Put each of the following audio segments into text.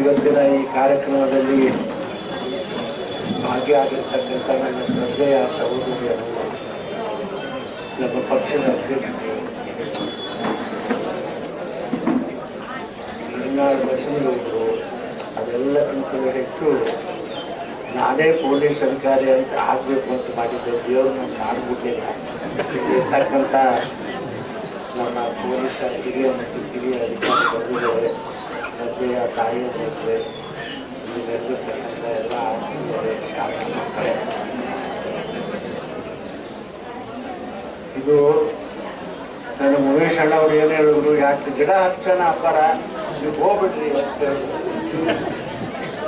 ಇವತ್ತಿನ ಈ ಕಾರ್ಯಕ್ರಮದಲ್ಲಿ ಭಾಗಿಯಾಗಿರ್ತಕ್ಕಂಥ ನನ್ನ ಶ್ರದ್ಧೆಯ ಸಹೋದರಿಯರು ನಮ್ಮ ಪಕ್ಷದ ಅಧ್ಯಕ್ಷರು, ಮಲೆನಾಡು ಬಸವನವರು ಅದೆಲ್ಲಕ್ಕಿಂತ ಹೆಚ್ಚು ನಾನೇ ಪೊಲೀಸ್ ಅಧಿಕಾರಿ ಅಂತ ಆಗಬೇಕು ಅಂತ ಮಾಡಿದ್ದೆ. ದೇವರು ನನ್ನ ಕಾಣ್ಬಿಟ್ಟಿಲ್ಲ ಇರ್ತಕ್ಕಂಥ ನಮ್ಮ ಪೊಲೀಸ್ ಹಿರಿಯ ಮತ್ತು ಹಿರಿಯ ಅಧಿಕಾರಿ ಇಲ್ಲಿ ಎಲ್ಲ ಮಕ್ಕಳೇ ಇದು ನನ್ನ ಮುಗೇಶ್ ಅಣ್ಣ ಅವ್ರು ಏನು ಹೇಳಿದ್ರು, ಯಾಕೆ ಗಿಡ ಹಚ್ಚನ ಅಪ್ಪಾರ ನೀವು ಹೋಗ್ಬಿಡ್ರಿ ಅಂತ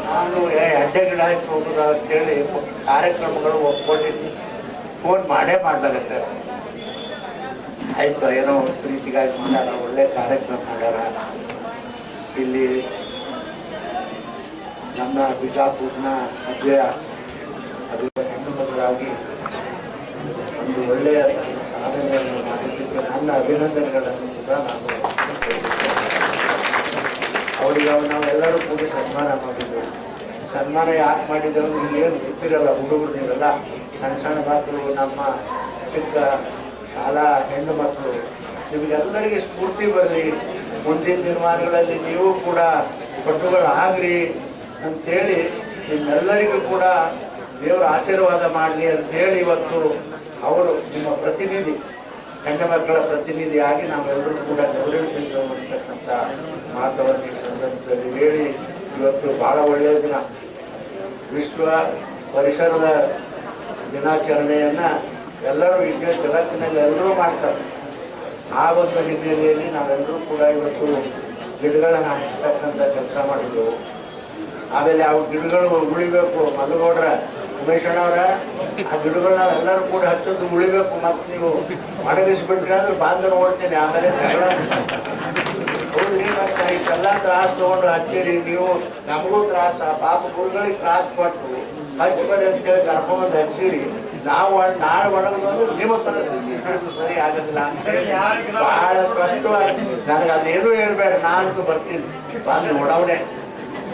ನಾನು ಅಡ್ಡೆ ಗಿಡ ಹಚ್ಚಿ ಹೋಗುದ? ಅಂತೇಳಿ ಕಾರ್ಯಕ್ರಮಗಳು ಒಪ್ಕೊಂಡಿದ್ದು ಫೋನ್ ಮಾಡೇ ಮಾಡ್ಲಾಗತ್ತೆ ಆಯ್ತು, ಏನೋ ಪ್ರೀತಿಗಾಗಿ ಮಾಡ್ಯಾರ ಒಳ್ಳೆ ಕಾರ್ಯಕ್ರಮ ಮಾಡ್ಯಾರ ಇಲ್ಲಿ ನಮ್ಮ ಬಿಜಾಪುರ್ನ ಅಧ್ಯಯ, ಅದು ಹೆಣ್ಣು ಮಕ್ಕಳಾಗಿ ಒಂದು ಒಳ್ಳೆಯ ಸಾಧನೆಯನ್ನು ಮಾಡಿದ್ದಕ್ಕೆ ನನ್ನ ಅಭಿನಂದನೆಗಳನ್ನು ಕೂಡ ನಾನು ಅವರಿಗೆ ನಾವೆಲ್ಲರೂ ಕೂಡ ಸನ್ಮಾನ ಮಾಡಿದ್ದೆವು. ಸನ್ಮಾನ ಯಾಕೆ ಮಾಡಿದ್ದೆವು ಏನು ಗೊತ್ತಿರಲ್ಲ ಹುಡುಗರು ನೀವೆಲ್ಲ. ಸಣ್ಣ ಸಣ್ಣ ಮಕ್ಕಳು ನಮ್ಮ ಚಿಕ್ಕ ಶಾಲಾ ಹೆಣ್ಣು ಮಕ್ಕಳು. ನಿಮಗೆಲ್ಲರಿಗೆ ಸ್ಫೂರ್ತಿ ಬರಲಿ. ಮುಂದಿನ ದಿನಮಾನಗಳಲ್ಲಿ ನೀವು ಕೂಡ ಪಟುಗಳಾಗ್ರಿ ಅಂಥೇಳಿ ನಿಮ್ಮೆಲ್ಲರಿಗೂ ಕೂಡ ದೇವರ ಆಶೀರ್ವಾದ ಮಾಡಲಿ ಅಂತೇಳಿ ಇವತ್ತು ಅವರು ನಿಮ್ಮ ಪ್ರತಿನಿಧಿ, ಹೆಣ್ಣು ಮಕ್ಕಳ ಪ್ರತಿನಿಧಿಯಾಗಿ ನಾವೆಲ್ಲರೂ ಕೂಡ ಗೌರವಿಸಿರ್ತಕ್ಕಂಥ ಮಾತವನ್ನು ಈ ಸಂದರ್ಭದಲ್ಲಿ ಹೇಳಿ ಇವತ್ತು ಬಹಳ ಒಳ್ಳೆಯ ದಿನ. ವಿಶ್ವ ಪರಿಸರದ ದಿನಾಚರಣೆಯನ್ನ ಎಲ್ಲರೂ ಇಡೀ ಜಗತ್ತಿನಲ್ಲಿ ಎಲ್ಲರೂ ಮಾಡ್ತಾರೆ. ಆ ಒಂದು ಹಿನ್ನೆಲೆಯಲ್ಲಿ ನಾವೆಲ್ಲರೂ ಕೂಡ ಇವತ್ತು ಗಿಡಗಳನ್ನು ಹಚ್ಚತಕ್ಕಂಥ ಕೆಲಸ ಮಾಡಿದ್ದೆವು ಆಮೇಲೆ ಅವು ಗಿಡಗಳು ಉಳಿಬೇಕು. ಮಲಗೋಡ್ರ ಉಮೇಶಣ್ಣವ್ರ ಆ ಗಿಡಗಳನ್ನ ಎಲ್ಲರೂ ಕೂಡ ಹಚ್ಚೋದು ಉಳಿಬೇಕು. ಮತ್ತೆ ನೀವು ಮಡಗಿಸ್ಬಿಟ್ರೆ ಅಂದ್ರೆ ಬಾಂಧ ನೋಡ್ತೇನೆ. ಆಮೇಲೆ ಹೌದ್ರಿ ಮತ್ತೆ ಇಷ್ಟೆಲ್ಲ ತ್ರಾಸ ತಗೊಂಡು ಹಚ್ಚಿರಿ. ನೀವು ನಮಗೂ ತ್ರಾಸ, ಪಾಪ ಗುರುಗಳಿಗೆ ತ್ರಾಸ ಕೊಟ್ಟು ಹಚ್ಚಬರಿ ಅಂತೇಳಿ ಕರ್ಕೊಂಬಂದು ಹಚ್ಚಿರಿ. ನಾವು ನಾಳೆ ಒಣಗದು ಅಂದ್ರೆ ನಿಮ್ಮ ಸರಿ, ಆಗೋದಿಲ್ಲ. ಅಂತೇಳಿ ಬಹಳ ಸ್ಪಷ್ಟವಾಗಿ ನನಗೆ ಅದೇನು ಹೇಳ್ಬೇಡ, ನಾನಂತೂ ಬರ್ತೀನಿ. ಬಂದು ಒಡವಣೆ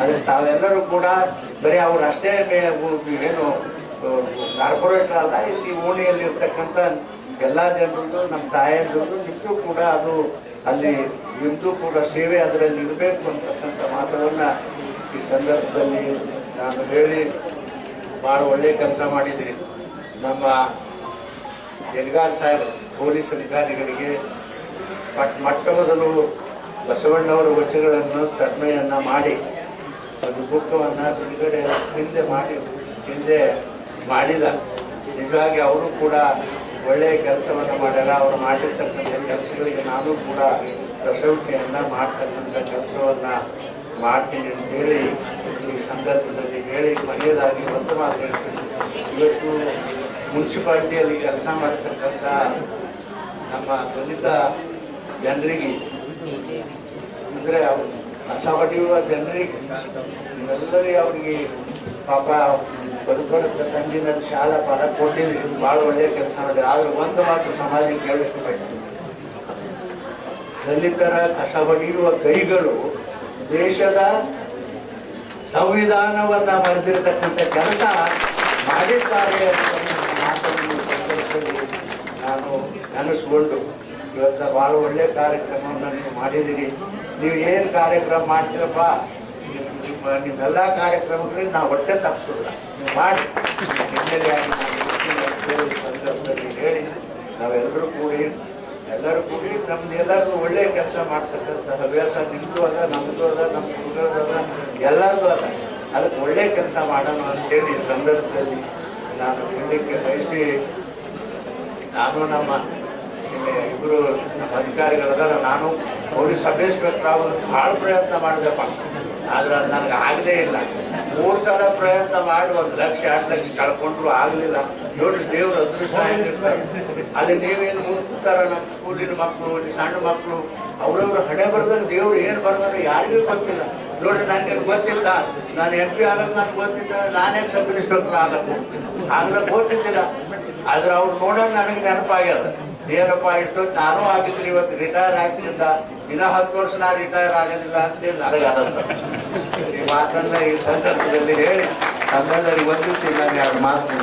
ಅದಕ್ಕೆ ತಾವೆಲ್ಲರೂ ಕೂಡ ಬರೀ ಅವ್ರು ಅಷ್ಟೇ ಏನು ಕಾರ್ಪೊರೇಟರ್ ಅಲ್ಲ, ಇಲ್ಲಿ ಓಣಿಯಲ್ಲಿ ಇರ್ತಕ್ಕಂಥ ಎಲ್ಲ ಜನರದ್ದು, ನಮ್ಮ ತಾಯಂದ್ರದ್ದು ನಿಮ್ಮದು ಕೂಡ ಅದು ಅಲ್ಲಿ ನಿಮ್ಮದು ಕೂಡ ಸೇವೆ ಅದರಲ್ಲಿ ಇರಬೇಕು ಅಂತಕ್ಕಂಥ ಮಾತುಗಳನ್ನ ಈ ಸಂದರ್ಭದಲ್ಲಿ ನಾನು ಹೇಳಿ ಭಾಳ ಒಳ್ಳೆಯ ಕೆಲಸ ಮಾಡಿದ್ರಿ ನಮ್ಮ ಎಲ್ಗಾರ್ ಸಾಹೇಬ್ ಪೊಲೀಸ್ ಅಧಿಕಾರಿಗಳಿಗೆ ಮಟ್ ಮೊಟ್ಟ ಮೊದಲು ಬಸವಣ್ಣವರ ವಚನಗಳನ್ನು ತರ್ಮೆಯನ್ನು ಮಾಡಿ, ಒಂದು ಬುಕ್ಕವನ್ನು ಬಿಡುಗಡೆ ಹಿಂದೆ ಮಾಡಿ, ಹಿಂದೆ ಮಾಡಿದ. ಹೀಗಾಗಿ ಅವರು ಕೂಡ ಒಳ್ಳೆಯ ಕೆಲಸವನ್ನು ಮಾಡ್ಯಾರ. ಅವರು ಮಾಡಿರ್ತಕ್ಕಂಥ ಕೆಲಸಗಳಿಗೆ ನಾನು ಕೂಡ ಪ್ರಶಂಸೆಯನ್ನು ಮಾಡ್ತಕ್ಕಂಥ ಕೆಲಸವನ್ನು ಮಾಡ್ತೀನಿ ಅಂತ ಹೇಳಿ ಈ ಸಂದರ್ಭದಲ್ಲಿ ಹೇಳಿ ಮನೆಯದಾಗಿ ಒಂದು ಮಾತು ಇವತ್ತು ಮುನ್ಸಿಪಾಲ್ಟಿಯಲ್ಲಿ ಕೆಲಸ ಮಾಡತಕ್ಕಂಥ ನಮ್ಮ ದಲಿತ ಜನರಿಗೆ, ಅಂದರೆ ಅವ್ರು ಕಸ ಹೊಡೆಯುವ ಜನರಿಗೆ ಎಲ್ಲರಿಗೆ ಅವರಿಗೆ ಪಾಪ ಬದುಕೋದಕ್ಕೆ ತಂದಿನಲ್ಲಿ ಶಾಲಾ ಪಾಠ ಕೊಟ್ಟಿದ್ರಿ ಭಾಳ ಒಳ್ಳೆಯ ಕೆಲಸ ಮಾಡಿದ್ರು. ಆದ್ರೆ ಒಂದು ಮಾತು ಸಮಾಜಕ್ಕೆ ಕೇಳಿಸ್ಕೊಬೇಕು ದಲಿತರ ಕಸ ಹೊಡೆಯುವ ಕೈಗಳು ದೇಶದ ಸಂವಿಧಾನವನ್ನ ಬರೆದಿರತಕ್ಕಂಥ ಕೆಲಸ ಮಾಡಿದ್ದಾರೆ ಅಂತ ನಾನು ನೆನೆಸ್ಕೊಂಡು ಇವತ್ತ ಭಾಳ ಒಳ್ಳೆಯ ಕಾರ್ಯಕ್ರಮವನ್ನು ಮಾಡಿದ್ದೀರಿ. ನೀವು ಏನು ಕಾರ್ಯಕ್ರಮ ಮಾಡ್ತೀರಪ್ಪ? ನಿಮ್- ನಿಮ್ಮ ನಿಮ್ಮೆಲ್ಲ ಕಾರ್ಯಕ್ರಮಗಳಿಗೆ ನಾವು ಹೊಟ್ಟೆ ತಪ್ಪಿಸೋಲ್ಲ ನೀವು ಮಾಡಿ. ಹಿನ್ನೆಲೆಯಾಗಿ ಸಂದರ್ಭದಲ್ಲಿ ಹೇಳಿ ನಾವೆಲ್ಲರೂ ಕೂಡಿ, ಎಲ್ಲರೂ ಕೂಡಿ ನಮ್ದು ಎಲ್ಲರದು ಒಳ್ಳೆಯ ಕೆಲಸ ಮಾಡ್ತಕ್ಕಂಥ ಹವ್ಯಾಸ ನಿಮ್ಮದು ಅದ ನಮ್ಮದು ಅದ ನಮ್ಮ ಕುಟುಂಬದ ಎಲ್ಲರದು ಅದ. ಅದಕ್ಕೆ ಒಳ್ಳೆಯ ಕೆಲಸ ಮಾಡೋಣ ಅಂತೇಳಿ ಸಂದರ್ಭದಲ್ಲಿ ನಾನು ಹೇಳಲಿಕ್ಕೆ ಬಯಸಿ ನಾನು ನಮ್ಮ ಇಬ್ಬರು ನಮ್ಮ ಅಧಿಕಾರಿಗಳದಾರ, ನಾನು ಪೊಲೀಸ್ ಇನ್ಸ್ಪೆಕ್ಟರ್ ಆಗೋದಕ್ಕೆ ಭಾಳ ಪ್ರಯತ್ನ ಮಾಡಿದೆಪ್ಪ. ಆದ್ರೆ ಅದು ನನಗೆ ಆಗಲೇ ಇಲ್ಲ. ಮೂರು ಸಲ ಪ್ರಯತ್ನ ಮಾಡಿ ಒಂದು ಲಕ್ಷ, ಎರಡು ಲಕ್ಷ ಕಳ್ಕೊಂಡ್ರು ಆಗಲಿಲ್ಲ. ನೋಡ್ರಿ ದೇವ್ರ ಅದೃಷ್ಟ ಆಗಿರ್ತಾರೆ ಅಲ್ಲಿ ನೀವೇನು ಮುಂತಾರ ನಮ್ಮ ಸ್ಕೂಲಿನ ಮಕ್ಕಳು ಸಣ್ಣ ಮಕ್ಕಳು, ಅವ್ರವ್ರ ಹಣೆ ಬರ್ದಾಗ ದೇವ್ರು ಏನು ಬರ್ತಾರೆ ಯಾರಿಗೂ ಗೊತ್ತಿಲ್ಲ. ನೋಡ್ರಿ ನನಗೆ ಗೊತ್ತಿಲ್ಲ. ನಾನು ಎಂ ಪಿ ಆಗೋದು ನನಗೆ ಗೊತ್ತಿಲ್ಲ. ನಾನೇ ಸಬ್ ಇನ್ಸ್ಪೆಕ್ಟರ್ ಗೊತ್ತಿದ್ದಿಲ್ಲ. ಆದ್ರೆ ಅವ್ರು ನೋಡೋದು ನನಗೆ ನೆನಪಾಗ್ಯದ. ಏನಪ್ಪ ಇಷ್ಟು ನಾನು ಆಗಿದ್ರೆ ಇವತ್ತು ರಿಟೈರ್ ಆಗ್ತಿದ್ದ. ಇನ್ನ ಹತ್ತು ವರ್ಷ ನಾ ರಿಟೈರ್ ಆಗೋದಿಲ್ಲ ಅಂತೇಳಿ ನನಗೆ ಆದಂತ. ಈ ಮಾತನ್ನ ಈ ಸಂದರ್ಭದಲ್ಲಿ ಹೇಳಿ ನಮ್ಮೆಲ್ಲರಿಗೆ ಒಂದಿಸಿ ನಾನು ಎರಡು ಮಾತು